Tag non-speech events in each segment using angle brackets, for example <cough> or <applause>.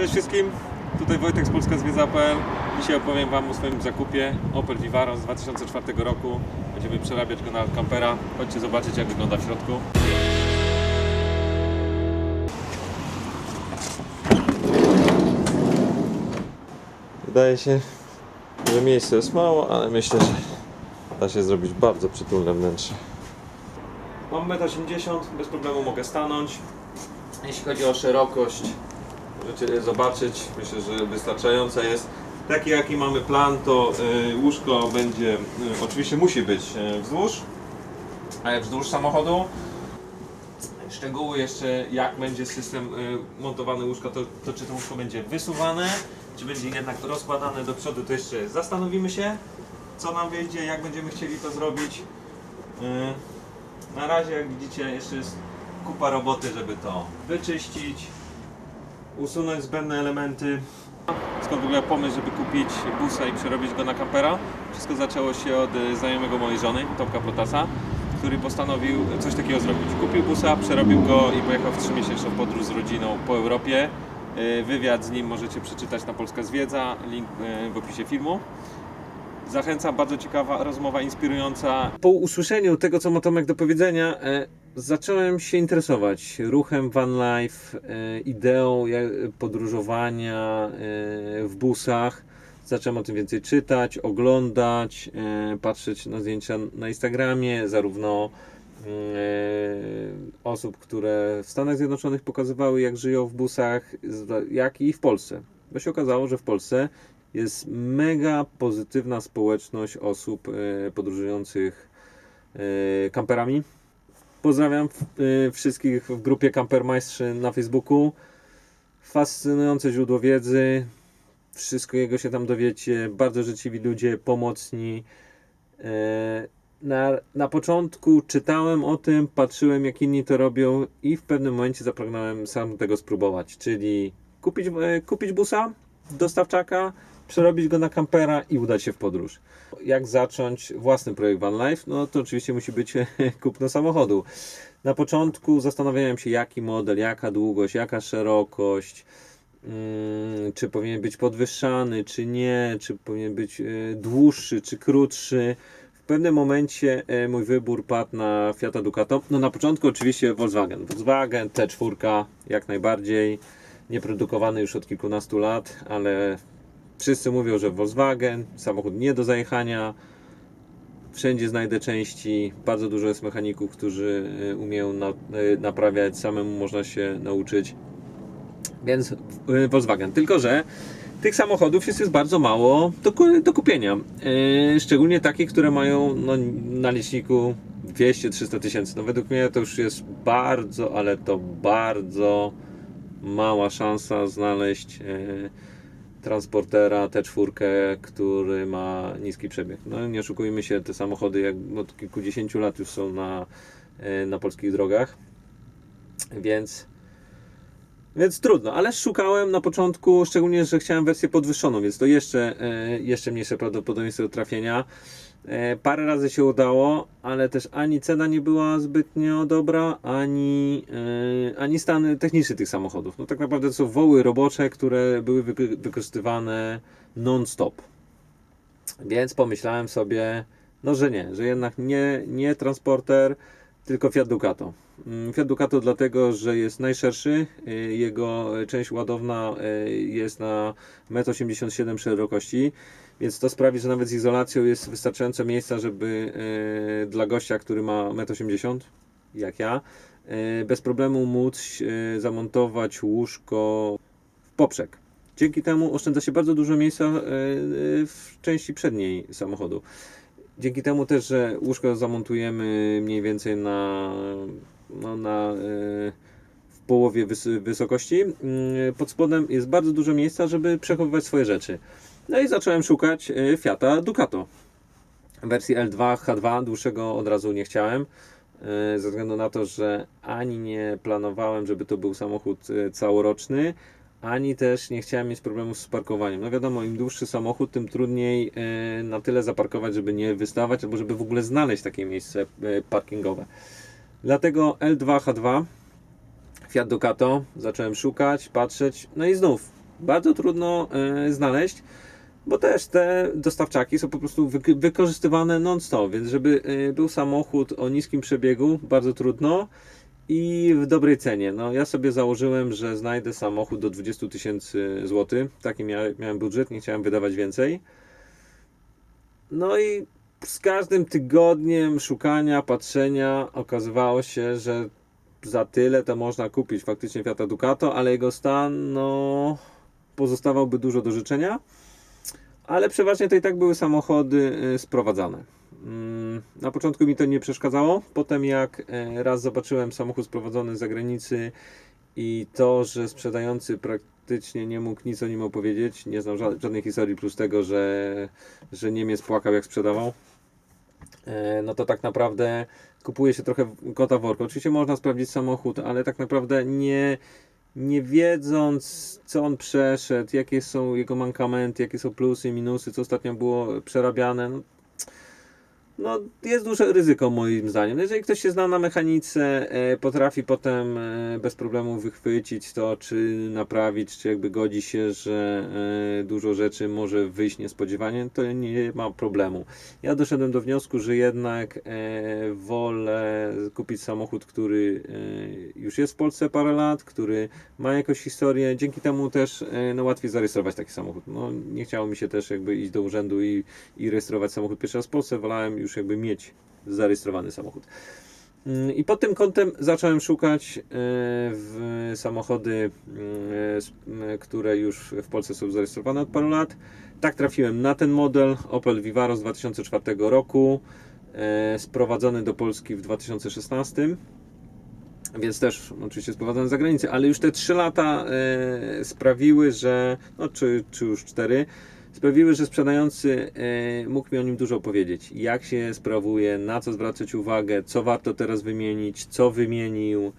Cześć wszystkim, tutaj Wojtek z Polska Zwiedza.pl. Dzisiaj opowiem Wam o swoim zakupie Opel Vivaro z 2004 roku. Będziemy przerabiać go na kampera. Chodźcie zobaczyć jak wygląda w środku. Wydaje się, że miejsce jest mało, ale myślę, że da się zrobić bardzo przytulne wnętrze. Mam 1,80 m, bez problemu mogę stanąć. Jeśli chodzi o szerokość, zobaczyć. Myślę, że wystarczająca jest. Taki jaki mamy plan, to y, łóżko będzie, y, oczywiście musi być y, wzdłuż, wzdłuż samochodu. Szczegóły jeszcze, jak będzie system montowany łóżka, to, to czy to łóżko będzie wysuwane, czy będzie jednak rozkładane do przodu, to jeszcze zastanowimy się, co nam wyjdzie, jak będziemy chcieli to zrobić. Na razie, jak widzicie, jeszcze jest kupa roboty, żeby to wyczyścić, usunąć zbędne elementy. Skąd w ogóle pomysł, żeby kupić busa i przerobić go na kampera? Wszystko zaczęło się od y, znajomego mojej żony, Tomka Protasa, który postanowił coś takiego zrobić. Kupił busa, przerobił go i pojechał w 3-miesięczną podróż z rodziną po Europie. Y, Wywiad z nim możecie przeczytać na Polska Zwiedza, link y, w opisie filmu. Zachęcam, bardzo ciekawa rozmowa, inspirująca. Po usłyszeniu tego, co ma Tomek do powiedzenia, e, zacząłem się interesować ruchem van life, e, ideą podróżowania e, w busach. Zacząłem o tym więcej czytać, oglądać, e, patrzeć na zdjęcia na Instagramie, zarówno osób, które w Stanach Zjednoczonych pokazywały, jak żyją w busach, jak i w Polsce. Bo się okazało, że w Polsce jest mega pozytywna społeczność osób podróżujących kamperami. Pozdrawiam e, wszystkich w grupie Kampermajstrzy na Facebooku. Fascynujące źródło wiedzy. Wszystkiego się tam dowiecie. Bardzo życzliwi ludzie, pomocni. E, Na, na początku czytałem o tym, patrzyłem jak inni to robią i w pewnym momencie zapragnąłem sam tego spróbować. Czyli kupić, e, kupić busa, dostawczaka, przerobić go na kampera i udać się w podróż. Jak zacząć własny projekt Van Life? No to oczywiście musi być <laughs> kupno samochodu. Na początku zastanawiałem się, jaki model, jaka długość, jaka szerokość, mm, czy powinien być podwyższany, czy nie, czy powinien być e, dłuższy, czy krótszy. W pewnym momencie e, mój wybór padł na Fiata Ducato. No na początku oczywiście Volkswagen. Volkswagen T4 jak najbardziej nieprodukowany już od kilkunastu lat, ale wszyscy mówią, że Volkswagen, samochód nie do zajechania, wszędzie znajdę części, bardzo dużo jest mechaników, którzy y, umieją na, y, naprawiać, samemu można się nauczyć, więc y, Volkswagen, tylko że tych samochodów jest, jest bardzo mało do, do kupienia, Yy, szczególnie takie, które mają no, na liczniku 200-300 tysięcy, no według mnie to już jest bardzo, ale to bardzo mała szansa znaleźć e, transportera T4, który ma niski przebieg. No nie oszukujmy się, te samochody jak od kilkudziesięciu lat już są na, e, na polskich drogach, więc więc trudno, ale szukałem na początku, szczególnie, że chciałem wersję podwyższoną, więc to jeszcze, e, jeszcze mniejsze prawdopodobieństwo trafienia. E, Parę razy się udało, ale też ani cena nie była zbytnio dobra, ani, e, ani stan techniczny tych samochodów. No tak naprawdę to są woły robocze, które były wyko- wykorzystywane non-stop. Więc pomyślałem sobie, no że nie, że jednak nie, nie transporter, tylko Fiat Ducato. Mm, Fiat Ducato dlatego, że jest najszerszy, y, jego część ładowna jest na 1,87 m szerokości, więc to sprawi, że nawet z izolacją jest wystarczająco miejsca, żeby y, dla gościa, który ma 1,80 m, jak ja, y, bez problemu móc y, zamontować łóżko w poprzek. Dzięki temu oszczędza się bardzo dużo miejsca w części przedniej samochodu. Dzięki temu też, że łóżko zamontujemy mniej więcej na, no, na w połowie wys- wysokości, y, pod spodem jest bardzo dużo miejsca, żeby przechowywać swoje rzeczy. No i zacząłem szukać y, Fiata Ducato. Wersji L2, H2, dłuższego od razu nie chciałem, y, ze względu na to, że ani nie planowałem, żeby to był samochód y, całoroczny, ani też nie chciałem mieć problemów z parkowaniem. No wiadomo, im dłuższy samochód, tym trudniej na tyle zaparkować, żeby nie wystawać, albo żeby w ogóle znaleźć takie miejsce parkingowe. Dlatego L2H2 Fiat Ducato zacząłem szukać, patrzeć, no i znów bardzo trudno znaleźć, bo też te dostawczaki są po prostu wyk- wykorzystywane non-stop, więc żeby e, był samochód o niskim przebiegu, bardzo trudno i w dobrej cenie. No, ja sobie założyłem, że znajdę samochód do 20 tysięcy złotych. Taki mia- miałem budżet, nie chciałem wydawać więcej. No i z każdym tygodniem szukania, patrzenia okazywało się, że za tyle to można kupić faktycznie Fiata Ducato, ale jego stan no, pozostawałby dużo do życzenia. Ale przeważnie to i tak były samochody y, sprowadzane. Mm, Na początku mi to nie przeszkadzało. Potem jak e, raz zobaczyłem samochód sprowadzony z zagranicy i to, że sprzedający praktycznie nie mógł nic o nim opowiedzieć, nie znał ża- żadnej historii plus tego, że, że Niemiec płakał jak sprzedawał, e, no to tak naprawdę kupuje się trochę kota w worku. Oczywiście można sprawdzić samochód, ale tak naprawdę nie, nie wiedząc, co on przeszedł, jakie są jego mankamenty, jakie są plusy, minusy, co ostatnio było przerabiane, no, no jest duże ryzyko moim zdaniem. No, Jeżeli ktoś się zna na mechanice, e, potrafi potem e, bez problemu wychwycić to, czy naprawić, czy jakby godzi się, że e, dużo rzeczy może wyjść niespodziewanie, to nie ma problemu. Ja doszedłem do wniosku, że jednak wolę kupić samochód, który już jest w Polsce parę lat, który ma jakąś historię. Dzięki temu też no, łatwiej zarejestrować taki samochód. No, nie chciało mi się też jakby iść do urzędu i, i rejestrować samochód pierwszy raz w Polsce. Wolałem już jakby mieć zarejestrowany samochód. Mm, I pod tym kątem zacząłem szukać e, w samochody, mm, e, które już w Polsce są zarejestrowane od paru lat. Tak trafiłem na ten model Opel Vivaro z 2004 roku, e, sprowadzony do Polski w 2016. Więc też oczywiście sprowadzony z zagranicy, ale już te 3 lata sprawiły, że, no czy, czy już 4, sprawiły, że sprzedający e, mógł mi o nim dużo opowiedzieć. Jak się sprawuje, na co zwracać uwagę, co warto teraz wymienić, co wymienił.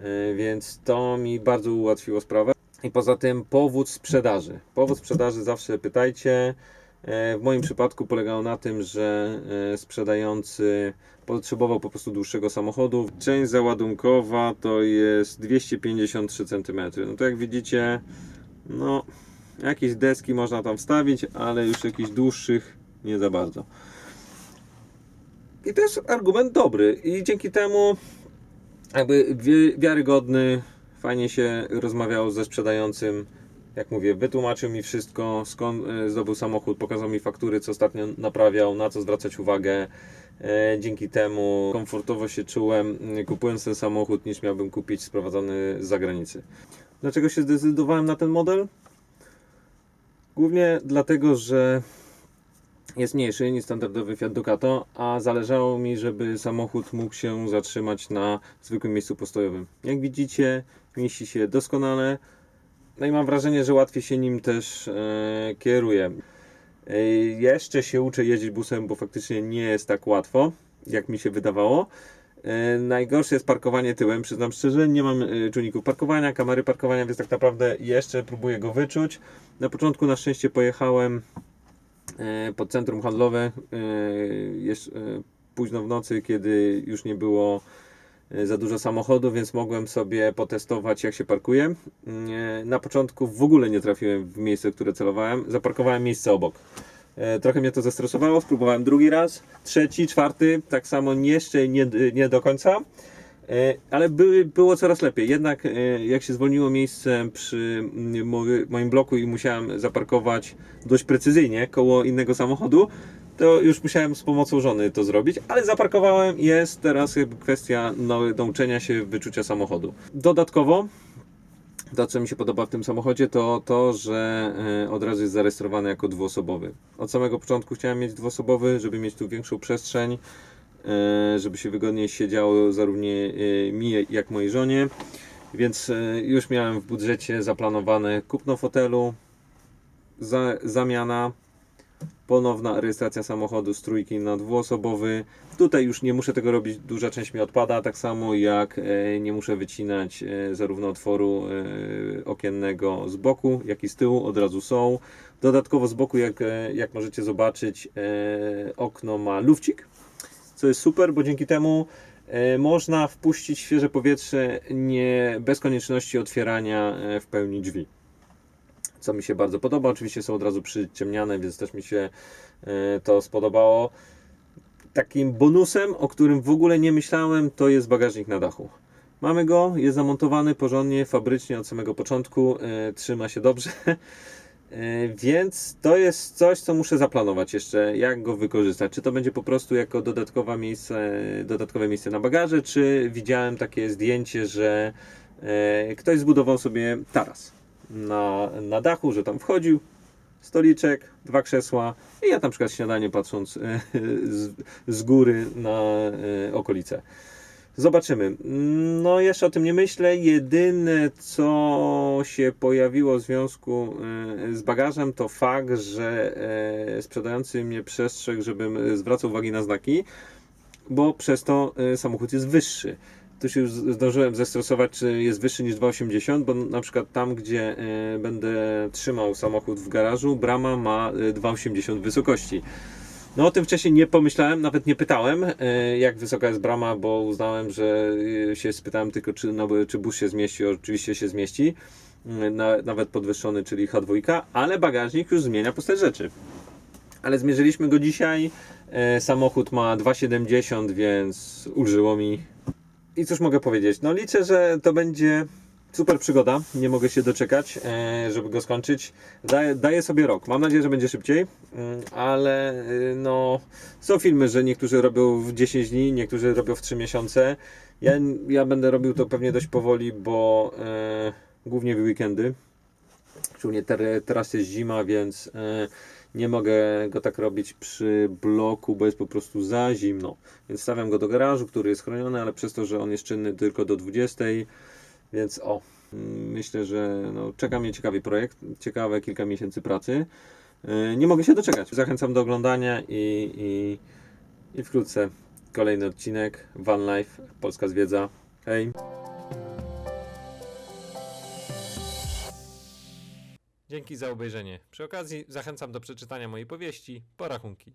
E, więc to mi bardzo ułatwiło sprawę. I poza tym powód sprzedaży. Powód sprzedaży zawsze pytajcie. E, W moim przypadku polegało na tym, że sprzedający potrzebował po prostu dłuższego samochodu. Część załadunkowa to jest 253 cm. No to jak widzicie, no jakieś deski można tam wstawić, ale już jakichś dłuższych nie za bardzo. I to jest argument dobry i dzięki temu jakby wi- wiarygodny, fajnie się rozmawiało ze sprzedającym. Jak mówię, wytłumaczył mi wszystko, skąd e, zdobył samochód, pokazał mi faktury, co ostatnio naprawiał, na co zwracać uwagę. E, Dzięki temu komfortowo się czułem, m, kupując ten samochód, niż miałbym kupić sprowadzony z zagranicy. Dlaczego się zdecydowałem na ten model? Głównie dlatego, że jest mniejszy niż standardowy Fiat Ducato, a zależało mi, żeby samochód mógł się zatrzymać na zwykłym miejscu postojowym. Jak widzicie, mieści się doskonale. No i mam wrażenie, że łatwiej się nim też e, kieruje. E, jeszcze się uczę jeździć busem, bo faktycznie nie jest tak łatwo, jak mi się wydawało. E, najgorsze jest parkowanie tyłem, przyznam szczerze, nie mam e, czujników parkowania, kamery parkowania, więc tak naprawdę jeszcze próbuję go wyczuć. Na początku na szczęście pojechałem e, pod centrum handlowe późno w nocy, kiedy już nie było za dużo samochodów, więc mogłem sobie potestować jak się parkuje. Na początku w ogóle nie trafiłem w miejsce, które celowałem. Zaparkowałem miejsce obok. E, Trochę mnie to zestresowało, spróbowałem drugi raz, trzeci, czwarty, tak samo jeszcze nie, nie do końca. E, Ale były, było coraz lepiej. Jednak e, jak się zwolniło miejsce przy moi- moim bloku i musiałem zaparkować dość precyzyjnie koło innego samochodu, to już musiałem z pomocą żony to zrobić, ale zaparkowałem jest teraz kwestia nau- nauczenia się wyczucia samochodu. Dodatkowo to, co mi się podoba w tym samochodzie, to to, że e, od razu jest zarejestrowany jako dwuosobowy. Od samego początku chciałem mieć dwuosobowy, żeby mieć tu większą przestrzeń, e, żeby się wygodniej siedziało zarówno e, mi, jak mojej żonie. Więc już miałem w budżecie zaplanowane kupno fotelu, za, zamiana, ponowna rejestracja samochodu z trójki na dwuosobowy. Tutaj już nie muszę tego robić, duża część mi odpada, tak samo jak e, nie muszę wycinać e, zarówno otworu e, okiennego z boku, jak i z tyłu, od razu są. Dodatkowo z boku, jak, jak możecie zobaczyć, okno ma lufcik, co jest super, bo dzięki temu można wpuścić świeże powietrze nie, bez konieczności otwierania w pełni drzwi. Co mi się bardzo podoba. Oczywiście są od razu przyciemniane, więc też mi się e, to spodobało. Takim bonusem, o którym w ogóle nie myślałem, to jest bagażnik na dachu. Mamy go, jest zamontowany porządnie, fabrycznie od samego początku, e, trzyma się dobrze. <laughs> E, Więc to jest coś, co muszę zaplanować jeszcze, jak go wykorzystać. Czy to będzie po prostu jako dodatkowe miejsce, dodatkowe miejsce na bagaże, czy widziałem takie zdjęcie, że ktoś zbudował sobie taras na, na dachu, że tam wchodził, stoliczek, dwa krzesła i ja na przykład śniadanie patrząc e, z, z góry na e, okolice. Zobaczymy. No, jeszcze o tym nie myślę. Jedyne, co się pojawiło w związku e, z bagażem, to fakt, że sprzedający mnie przestrzegł, żebym zwracał uwagi na znaki, bo przez to samochód jest wyższy. Się już zdążyłem zestresować, czy jest wyższy niż 2,80, bo na przykład tam, gdzie e, będę trzymał samochód w garażu, brama ma e, 2,80 wysokości. No o tym wcześniej nie pomyślałem, nawet nie pytałem, e, jak wysoka jest brama, bo uznałem, że e, się spytałem tylko, czy, no, czy bus się zmieści. Oczywiście się zmieści, e, na, nawet podwyższony, czyli H2, ale bagażnik już zmienia postać rzeczy. Ale zmierzyliśmy go dzisiaj. E, Samochód ma 2,70, więc ulżyło mi. I cóż mogę powiedzieć? No liczę, że to będzie super przygoda. Nie mogę się doczekać, e, żeby go skończyć. Daję, daję sobie rok. Mam nadzieję, że będzie szybciej, mm, ale y, no są filmy, że niektórzy robią w 10 dni, niektórzy robią w 3 miesiące. Ja, ja będę robił to pewnie dość powoli, bo e, głównie w weekendy. Szczególnie ter, teraz jest zima, więc e, nie mogę go tak robić przy bloku, bo jest po prostu za zimno. Więc stawiam go do garażu, który jest chroniony, ale przez to, że on jest czynny tylko do 20, więc o, mm, myślę, że no, czeka mnie ciekawy projekt, ciekawe kilka miesięcy pracy. E, Nie mogę się doczekać. Zachęcam do oglądania i, i, i wkrótce kolejny odcinek Van Life, Polska Zwiedza. Hej! Dzięki za obejrzenie. Przy okazji zachęcam do przeczytania mojej powieści Porachunki.